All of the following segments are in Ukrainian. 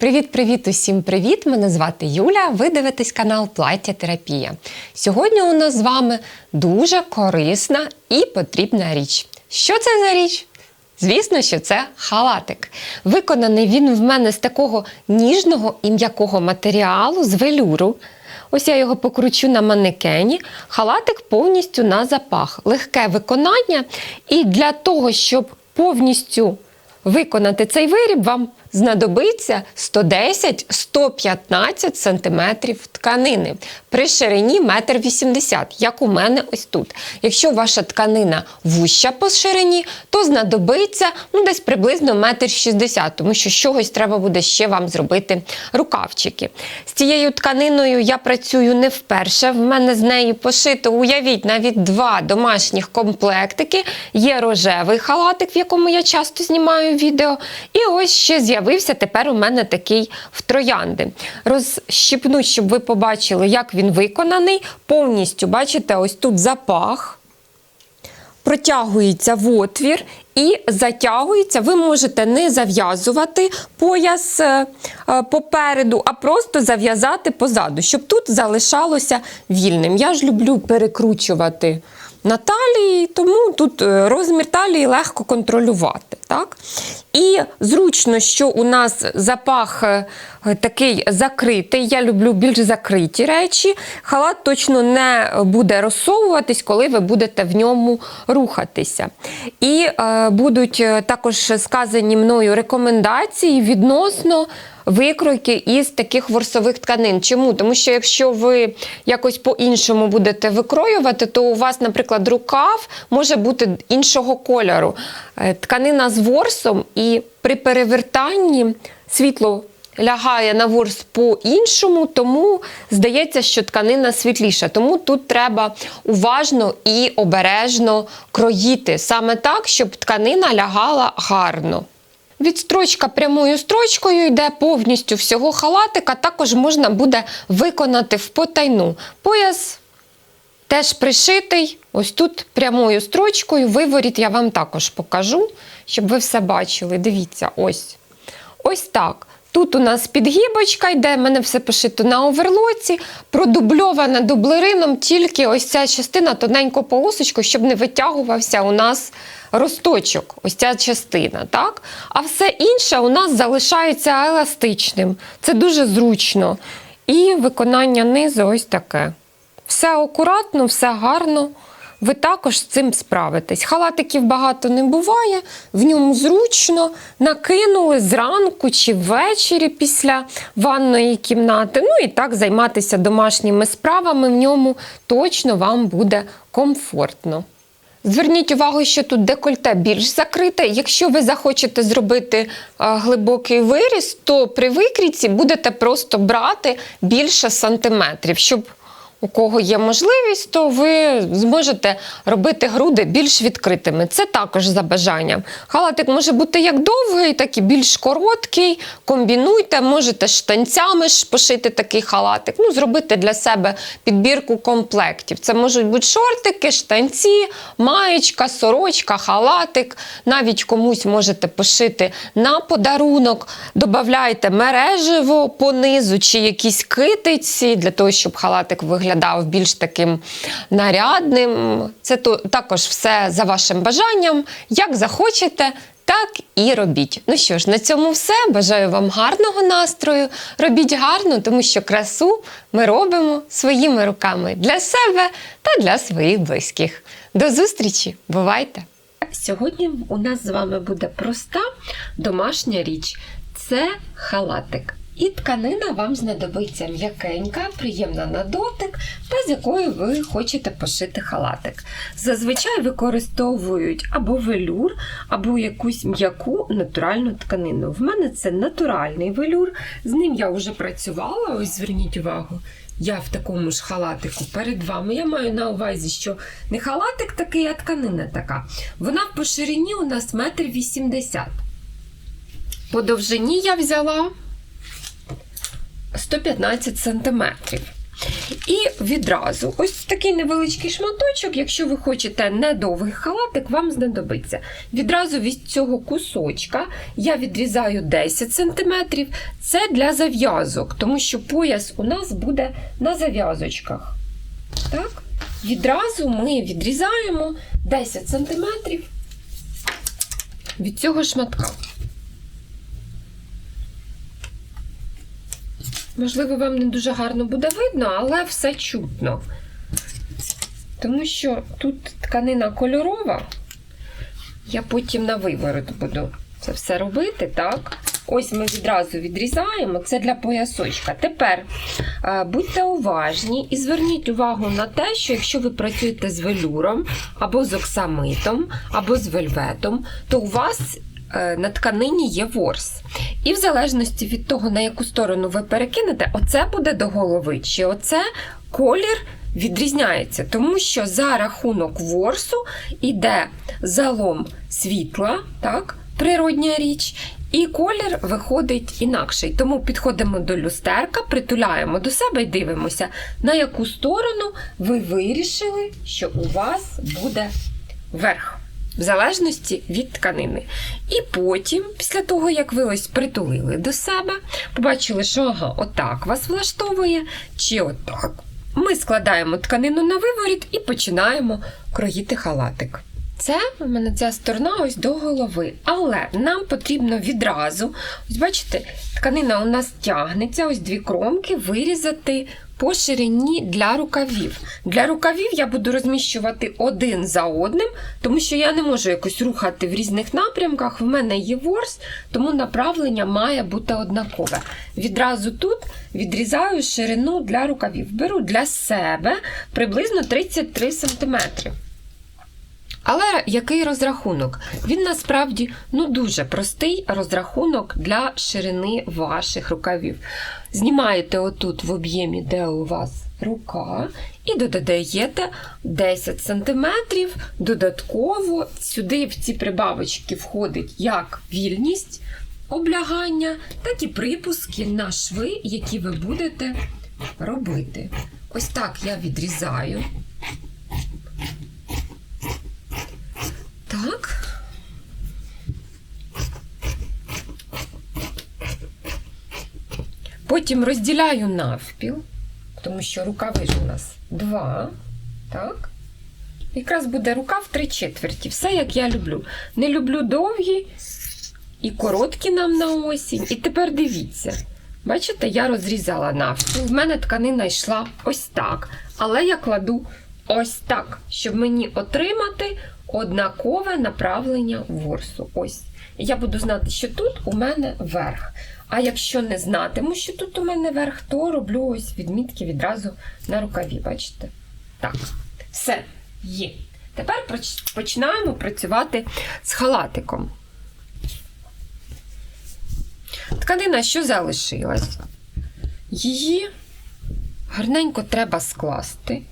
Привіт-привіт усім привіт! Мене звати Юля. Ви дивитесь канал Плаття Терапія. Сьогодні у нас з вами дуже корисна і потрібна річ. Що це за річ? Звісно, що це халатик. Виконаний він в мене з такого ніжного і м'якого матеріалу, з велюру. Ось я його покручу на манекені. Халатик повністю на запах. Легке виконання. І для того, щоб повністю виконати цей виріб, вам знадобиться 110-115 см тканини при ширині 1,80 м, як у мене ось тут. Якщо ваша тканина вуща по ширині, то знадобиться ну, десь приблизно 1,60 м, тому що з чогось треба буде ще вам зробити рукавчики. З цією тканиною я працюю не вперше. В мене з нею пошито, уявіть, навіть два домашніх комплектики. Є рожевий халатик, в якому я часто знімаю відео. І ось ще з'явився тепер у мене такий в троянди. Розщипну, щоб ви побачили, як він виконаний. Повністю, бачите, ось тут запах. Протягується в отвір і затягується. Ви можете не зав'язувати пояс е, е, попереду, а просто зав'язати позаду, щоб тут залишалося вільним. Я ж люблю перекручувати на талії, тому тут е, розмір талії легко контролювати. Так? І зручно, що у нас запах е, такий закритий. Я люблю більш закриті речі. Халат точно не буде розсовуватись, коли ви будете в ньому рухатися. І е, будуть е, також сказані мною рекомендації відносно. Викройки із таких ворсових тканин. Чому? Тому що якщо ви якось по-іншому будете викроювати, то у вас, наприклад, рукав може бути іншого кольору. Е, Тканина з ворсом, і при перевертанні світло лягає на ворс по-іншому, тому здається, що тканина світліша. Тому тут треба уважно і обережно кроїти саме так, щоб тканина лягала гарно. Відстрочка прямою строчкою йде повністю всього халатика, також можна буде виконати в потайну. Пояс теж пришитий, ось тут прямою строчкою. Виворіт я вам також покажу, щоб ви все бачили. Дивіться, ось. Ось так. Тут у нас підгібочка йде, в мене все пошито на оверлоці, продубльована дублерином, тільки ось ця частина тоненько полосочку, щоб не витягувався у нас росточок, ось ця частина. так? А все інше у нас залишається еластичним. Це дуже зручно. І виконання низу ось таке. Все акуратно, все гарно. Ви також з цим справитесь. Халатиків багато не буває, в ньому зручно накинули зранку чи ввечері після ванної кімнати. Ну і так займатися домашніми справами в ньому точно вам буде комфортно. Зверніть увагу, що тут декольте більш закрите. Якщо ви захочете зробити е, глибокий виріз, то при викрійці будете просто брати більше сантиметрів, щоб у кого є можливість, то ви зможете робити груди більш відкритими. Це також за бажанням. Халатик може бути як довгий, так і більш короткий. Комбінуйте, можете штанцями пошити такий халатик. Ну, зробити для себе підбірку комплектів. Це можуть бути шортики, штанці, маєчка, сорочка, халатик. Навіть комусь можете пошити на подарунок. Добавляйте мереживо по низу чи якісь китиці для того, щоб халатик виглядав більш таким нарядним. Це також все за вашим бажанням. Як захочете, так і робіть. Ну що ж, на цьому все. Бажаю вам гарного настрою. Робіть гарно, тому що красу ми робимо своїми руками для себе та для своїх близьких. До зустрічі! Бувайте! Сьогодні у нас з вами буде проста домашня річ це халатик. І тканина вам знадобиться м'якенька, приємна на дотик, та з якою ви хочете пошити халатик. Зазвичай використовують або велюр, або якусь м'яку натуральну тканину. В мене це натуральний велюр, з ним я вже працювала, ось зверніть увагу. Я в такому ж халатику перед вами. Я маю на увазі, що не халатик такий, а тканина така. Вона по ширині у нас метр вісімдесят. По довжині я взяла 115 сантиметрів. І відразу ось такий невеличкий шматочок, якщо ви хочете недовгий халатик, вам знадобиться. Відразу від цього кусочка я відрізаю 10 см. Це для зав'язок, тому що пояс у нас буде на зав'язочках. Так? Відразу ми відрізаємо 10 см від цього шматка. Можливо, вам не дуже гарно буде видно, але все чутно. Тому що тут тканина кольорова. Я потім на виворот буду це все робити, так? Ось ми відразу відрізаємо, це для поясочка. Тепер е, будьте уважні і зверніть увагу на те, що якщо ви працюєте з велюром, або з оксамитом, або з вельветом, то у вас на тканині є ворс. І в залежності від того, на яку сторону ви перекинете, оце буде до голови, чи оце колір відрізняється, тому що за рахунок ворсу йде залом світла, так, природня річ, і колір виходить інакший. Тому підходимо до люстерка, притуляємо до себе і дивимося, на яку сторону ви вирішили, що у вас буде верх. В залежності від тканини. І потім, після того, як ви ось притулили до себе, побачили, що ага, отак вас влаштовує, чи отак. Ми складаємо тканину на виворіт і починаємо кроїти халатик. Це у мене ця сторона ось до голови. Але нам потрібно відразу, ось бачите, тканина у нас тягнеться, ось дві кромки вирізати по ширині для рукавів. Для рукавів я буду розміщувати один за одним, тому що я не можу якось рухати в різних напрямках. В мене є ворс, тому направлення має бути однакове. Відразу тут відрізаю ширину для рукавів. Беру для себе приблизно 33 см. Але який розрахунок? Він насправді ну дуже простий розрахунок для ширини ваших рукавів. Знімаєте отут в об'ємі, де у вас рука, і додаєте 10 см додатково. Сюди в ці прибавочки входить як вільність облягання, так і припуски на шви, які ви будете робити. Ось так я відрізаю. Так. Потім розділяю навпіл, тому що рукави ж у нас два. Так. Якраз буде рукав три четверті. Все, як я люблю. Не люблю довгі і короткі нам на осінь. І тепер дивіться. Бачите, я розрізала навпіл. В мене тканина йшла ось так. Але я кладу ось так, щоб мені отримати однакове направлення ворсу. Ось. Я буду знати, що тут у мене верх. А якщо не знатиму, що тут у мене верх, то роблю ось відмітки відразу на рукаві. Бачите? Так, все є. Тепер починаємо працювати з халатиком. Тканина, що залишилась? Її гарненько треба скласти.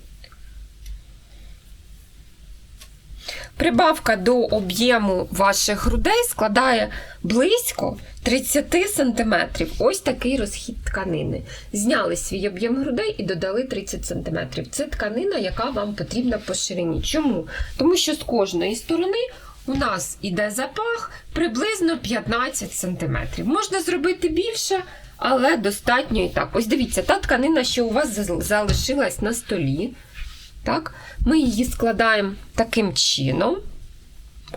Прибавка до об'єму ваших грудей складає близько 30 см. Ось такий розхід тканини. Зняли свій об'єм грудей і додали 30 см. Це тканина, яка вам потрібна по ширині. Чому? Тому що з кожної сторони у нас іде запах приблизно 15 см. Можна зробити більше, але достатньо і так. Ось дивіться, та тканина, що у вас залишилась на столі. Так? Ми її складаємо таким чином.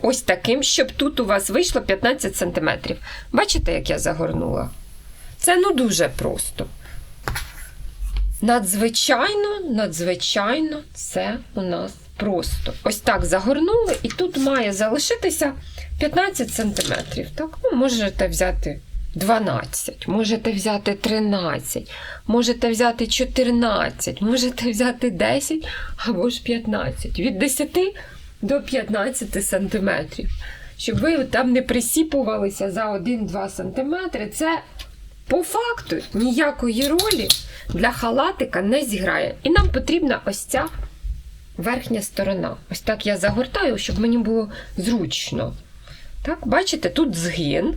Ось таким, щоб тут у вас вийшло 15 см. Бачите, як я загорнула? Це ну дуже просто. Надзвичайно, надзвичайно, це у нас просто. Ось так загорнули, і тут має залишитися 15 см. Так? Ну, можете взяти 12, можете взяти 13, можете взяти 14, можете взяти 10 або ж 15. Від 10 до 15 сантиметрів. Щоб ви там не присіпувалися за 1-2 см. Це по факту ніякої ролі для халатика не зіграє. І нам потрібна ось ця верхня сторона. Ось так я загортаю, щоб мені було зручно. Так, бачите, тут згин,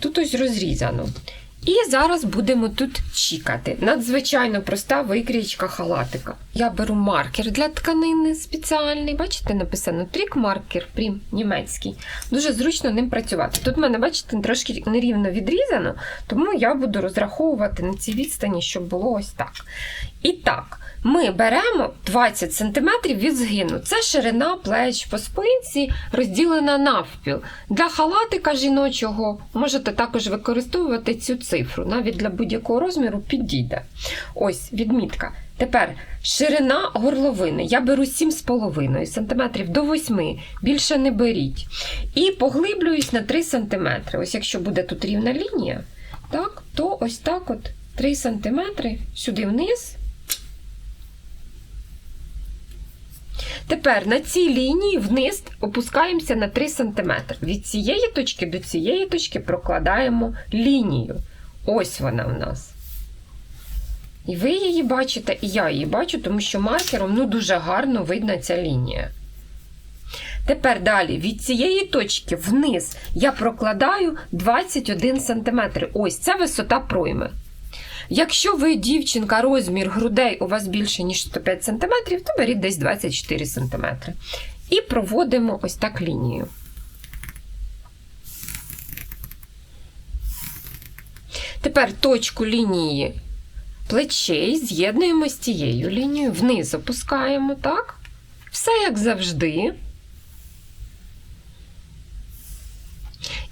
тут ось розрізано. І зараз будемо тут чікати. Надзвичайно проста викрійка халатика. Я беру маркер для тканини спеціальний. Бачите, написано трік маркер, прім німецький. Дуже зручно ним працювати. Тут в мене, бачите, трошки нерівно відрізано, тому я буду розраховувати на цій відстані, щоб було ось так. І так, ми беремо 20 см від згину. Це ширина плеч по спинці, розділена навпіл. Для халатика жіночого можете також використовувати цю цифру. Навіть для будь-якого розміру підійде. Ось відмітка. Тепер ширина горловини. Я беру 7,5 см до 8 більше не беріть. І поглиблююсь на 3 см. Ось якщо буде тут рівна лінія, так, то ось так от 3 см сюди вниз. Тепер на цій лінії вниз опускаємося на 3 см. Від цієї точки до цієї точки прокладаємо лінію. Ось вона в нас. І ви її бачите, і я її бачу, тому що маркером ну, дуже гарно видна ця лінія. Тепер далі від цієї точки вниз я прокладаю 21 см. Ось це висота пройми. Якщо ви дівчинка, розмір грудей у вас більше, ніж 105 см, то беріть десь 24 см. І проводимо ось так лінію. Тепер точку лінії плечей з'єднуємо з цією лінією, вниз опускаємо, так? Все як завжди.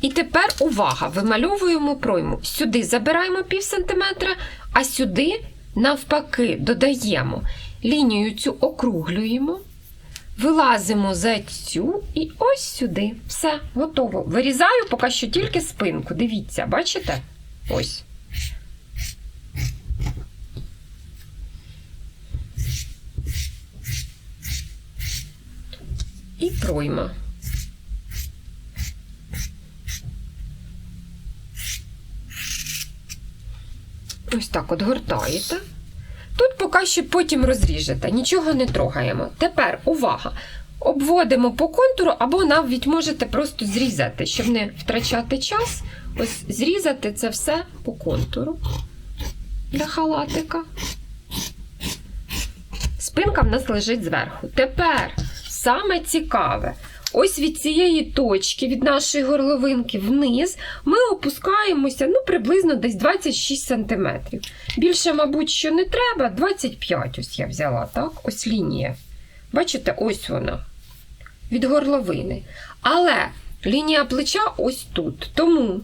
І тепер увага! Вимальовуємо пройму. Сюди забираємо пів сантиметра, а сюди, навпаки, додаємо. Лінію цю округлюємо, вилазимо за цю і ось сюди. Все, готово. Вирізаю поки що тільки спинку. Дивіться, бачите? Ось. І пройма. Ось так от гортаєте. Тут поки що потім розріжете, нічого не трогаємо. Тепер увага! Обводимо по контуру, або навіть можете просто зрізати, щоб не втрачати час. Ось зрізати це все по контуру для халатика. Спинка в нас лежить зверху. Тепер саме цікаве. Ось від цієї точки, від нашої горловинки вниз, ми опускаємося ну, приблизно десь 26 см. Більше, мабуть, що не треба, 25 ось я взяла, так? Ось лінія. Бачите, ось вона. Від горловини. Але лінія плеча ось тут. Тому,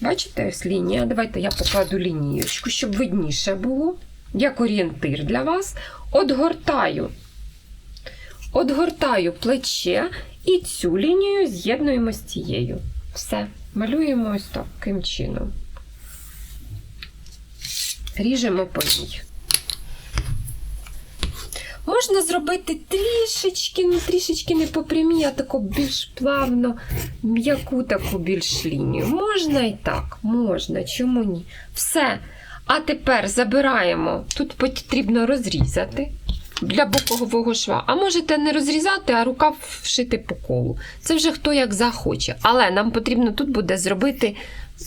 бачите, ось лінія. Давайте я покладу лінієчку, щоб видніше було. Як орієнтир для вас. Отгортаю Отгортаю плече і цю лінію з'єднуємо з цією. Все, малюємо ось таким чином. Ріжемо по ній. Можна зробити трішечки, ну трішечки не по прямій, а таку більш плавно, м'яку таку більш лінію. Можна і так, можна, чому ні? Все. А тепер забираємо, тут потрібно розрізати для бокового шва. А можете не розрізати, а рукав вшити по колу. Це вже хто як захоче. Але нам потрібно тут буде зробити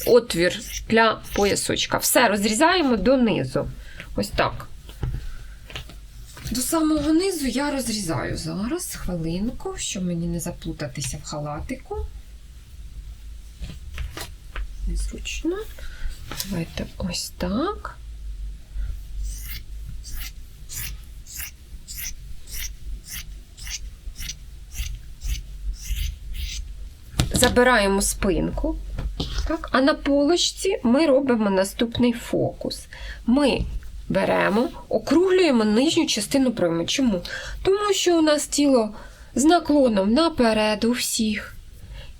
отвір для поясочка. Все розрізаємо донизу. Ось так. До самого низу я розрізаю зараз хвилинку, щоб мені не заплутатися в халатику. Незручно. Давайте ось так. Забираємо спинку. Так? А на полочці ми робимо наступний фокус. Ми беремо, округлюємо нижню частину пройми. Чому? Тому що у нас тіло з наклоном наперед у всіх.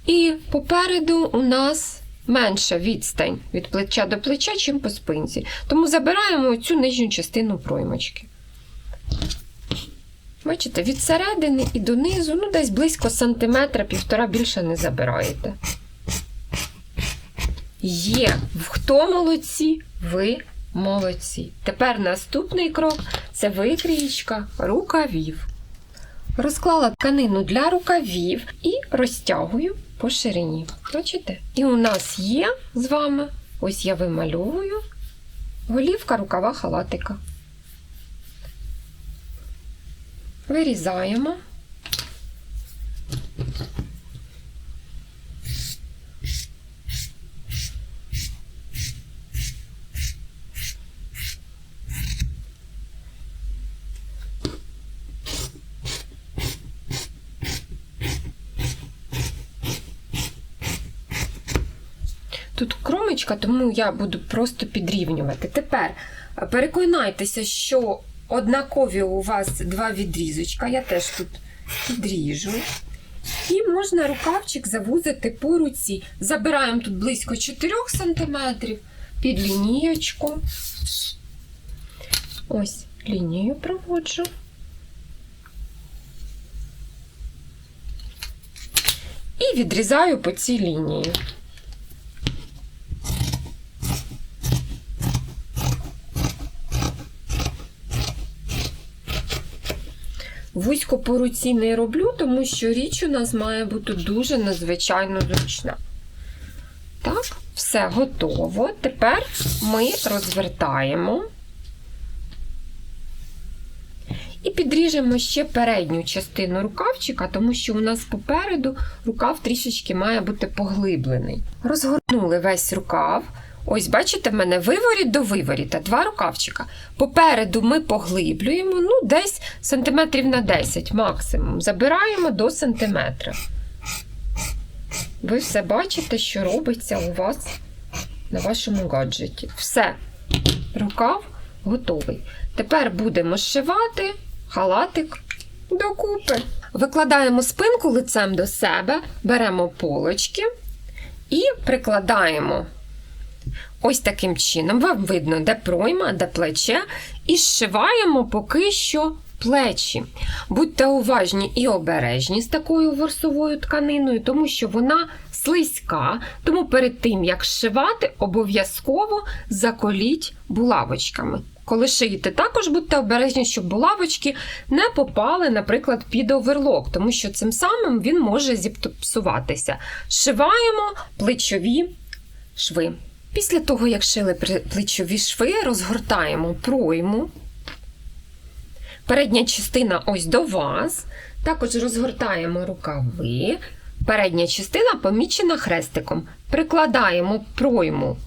І попереду у нас менша відстань від плеча до плеча, чим по спинці. Тому забираємо цю нижню частину проймочки. Бачите, від середини і донизу, ну, десь близько сантиметра, півтора більше не забираєте. Є. Хто молодці? Ви молодці. Тепер наступний крок це викрієчка рукавів. Розклала тканину для рукавів і розтягую по ширині. Бачите? І у нас є з вами Ось я вимальовую голівка рукава халатика. Вирізаємо. Тут кромочка, тому я буду просто підрівнювати. Тепер переконайтеся, що однакові у вас два відрізочка. Я теж тут підріжу. І можна рукавчик завузити по руці. Забираємо тут близько 4 см під лінієчку. Ось лінію проводжу. І відрізаю по цій лінії. Вузько по руці не роблю, тому що річ у нас має бути дуже надзвичайно зручна. Так, все готово. Тепер ми розвертаємо і підріжемо ще передню частину рукавчика, тому що у нас попереду рукав трішечки має бути поглиблений. Розгорнули весь рукав. Ось, бачите, в мене виворіт до виворіта, два рукавчика. Попереду ми поглиблюємо, ну, десь сантиметрів на 10 максимум. Забираємо до сантиметра. Ви все бачите, що робиться у вас на вашому гаджеті. Все, рукав готовий. Тепер будемо зшивати халатик докупи. Викладаємо спинку лицем до себе, беремо полочки і прикладаємо. Ось таким чином. Вам видно, де пройма, де плече, і зшиваємо поки що плечі. Будьте уважні і обережні з такою ворсовою тканиною, тому що вона слизька. Тому перед тим, як зшивати, обов'язково заколіть булавочками. Коли шиєте, також будьте обережні, щоб булавочки не попали, наприклад, під оверлок, тому що цим самим він може зіпсуватися. Шиваємо плечові шви. Після того, як шили плечові шви, розгортаємо пройму. Передня частина ось до вас. Також розгортаємо рукави. Передня частина помічена хрестиком. Прикладаємо пройму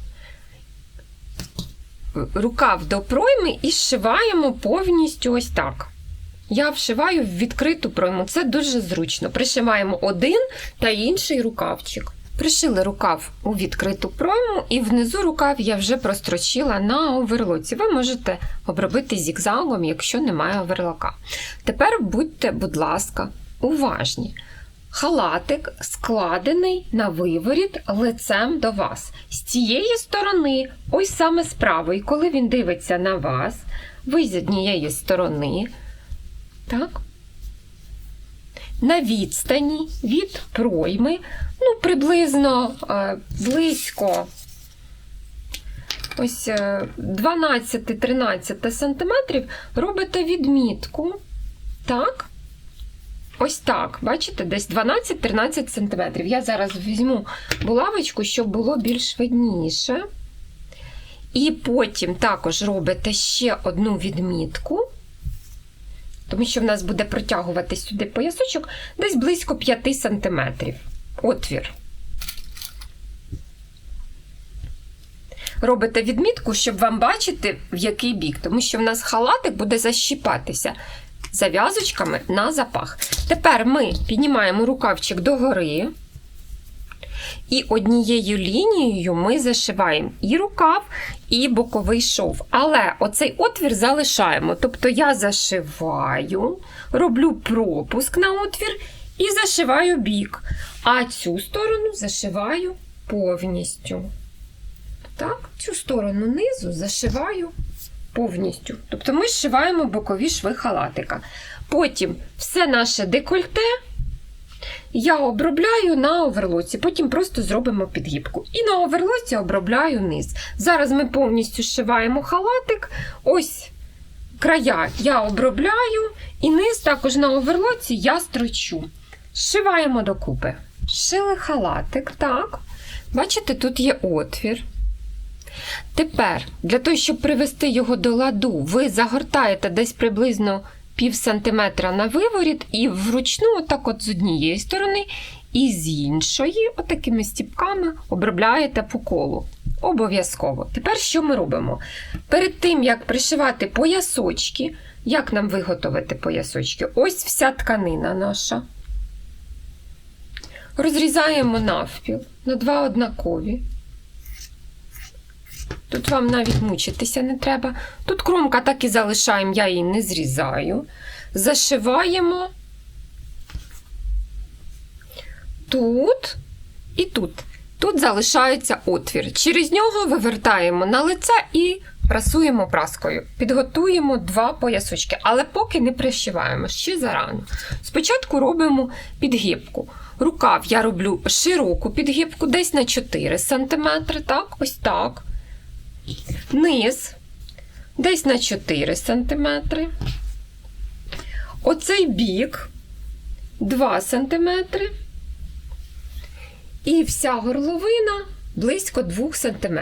рукав до пройми і зшиваємо повністю ось так. Я вшиваю в відкриту пройму. Це дуже зручно. Пришиваємо один та інший рукавчик. Пришили рукав у відкриту пройму, і внизу рукав я вже прострочила на оверлоці. Ви можете обробити зігзагом, якщо немає оверлока. Тепер будьте, будь ласка, уважні. Халатик складений на виворіт лицем до вас. З цієї сторони, ось саме з правої, коли він дивиться на вас, ви з однієї сторони, так, на відстані від пройми, ну, приблизно е, близько ось е, 12-13 см робите відмітку. Так, ось так, бачите, десь 12-13 см. Я зараз візьму булавочку, щоб було більш видніше. І потім також робите ще одну відмітку тому що в нас буде протягувати сюди поясочок десь близько 5 см. Отвір. Робите відмітку, щоб вам бачити, в який бік, тому що в нас халатик буде защіпатися зав'язочками на запах. Тепер ми піднімаємо рукавчик догори. І однією лінією ми зашиваємо і рукав, і боковий шов. Але оцей отвір залишаємо. Тобто я зашиваю, роблю пропуск на отвір і зашиваю бік. А цю сторону зашиваю повністю. Так, Цю сторону низу зашиваю повністю. Тобто ми зшиваємо бокові шви халатика. Потім все наше декольте. Я обробляю на оверлоці, потім просто зробимо підгібку. І на оверлоці обробляю низ. Зараз ми повністю зшиваємо халатик. Ось края я обробляю, і низ також на оверлоці я строчу. Зшиваємо докупи. Шили халатик, так. Бачите, тут є отвір. Тепер, для того, щоб привести його до ладу, ви загортаєте десь приблизно пів сантиметра на виворіт і вручну, отак от з однієї сторони, і з іншої, отакими стіпками, обробляєте по колу. Обов'язково. Тепер що ми робимо? Перед тим, як пришивати поясочки, як нам виготовити поясочки? Ось вся тканина наша. Розрізаємо навпіл на два однакові. Тут вам навіть мучитися не треба. Тут кромка так і залишаємо, я її не зрізаю. Зашиваємо тут і тут. Тут залишається отвір. Через нього вивертаємо на лице і прасуємо праскою. Підготуємо два поясочки, але поки не пришиваємо, ще зарано. Спочатку робимо підгибку. Рукав я роблю широку підгибку, десь на 4 см, так, ось так. Низ десь на 4 см. Оцей бік 2 см. І вся горловина близько 2 см.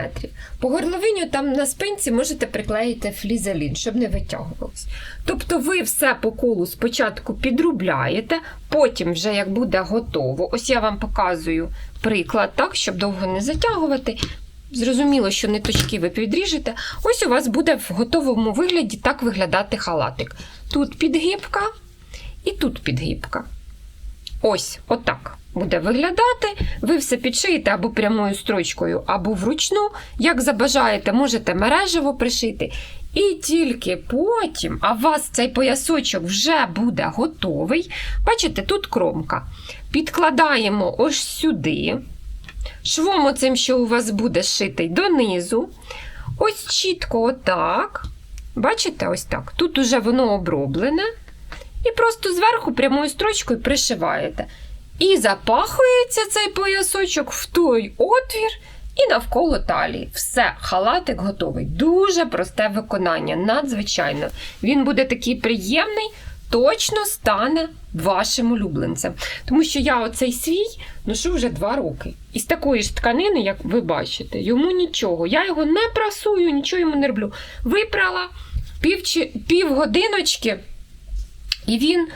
По горловині там на спинці можете приклеїти флізелін, щоб не витягувалось. Тобто ви все по колу спочатку підрубляєте, потім, вже як буде готово, ось я вам показую приклад, так, щоб довго не затягувати. Зрозуміло, що ниточки ви підріжете. Ось у вас буде в готовому вигляді так виглядати халатик. Тут підгибка і тут підгибка. Ось, отак буде виглядати. Ви все підшиєте або прямою строчкою, або вручну. Як забажаєте, можете мережево пришити. І тільки потім, а у вас цей поясочок вже буде готовий. Бачите, тут кромка. Підкладаємо ось сюди. Швом оцим, що у вас буде шитий, донизу. Ось чітко отак. Бачите, ось так. Тут уже воно оброблене. І просто зверху прямою строчкою пришиваєте. І запахується цей поясочок в той отвір і навколо талії. Все, халатик готовий. Дуже просте виконання, надзвичайно. Він буде такий приємний, точно стане вашим улюбленцем. Тому що я оцей свій ношу вже два роки. Із такої ж тканини, як ви бачите, йому нічого. Я його не прасую, нічого йому не роблю. Випрала пів, пів. І він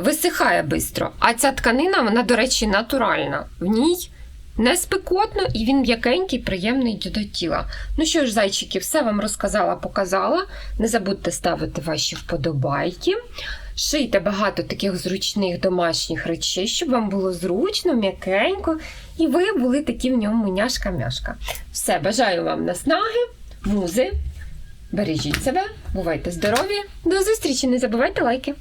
висихає швидко. А ця тканина, вона, до речі, натуральна. В ній не спекотно і він м'якенький, приємний до тіла. Ну що ж, зайчики, все вам розказала, показала. Не забудьте ставити ваші вподобайки. Шийте багато таких зручних домашніх речей, щоб вам було зручно, м'якенько, і ви були такі в ньому няшка-мяшка. Все, бажаю вам наснаги, музи. Бережіть себе, бувайте здорові. До зустрічі! Не забувайте лайки!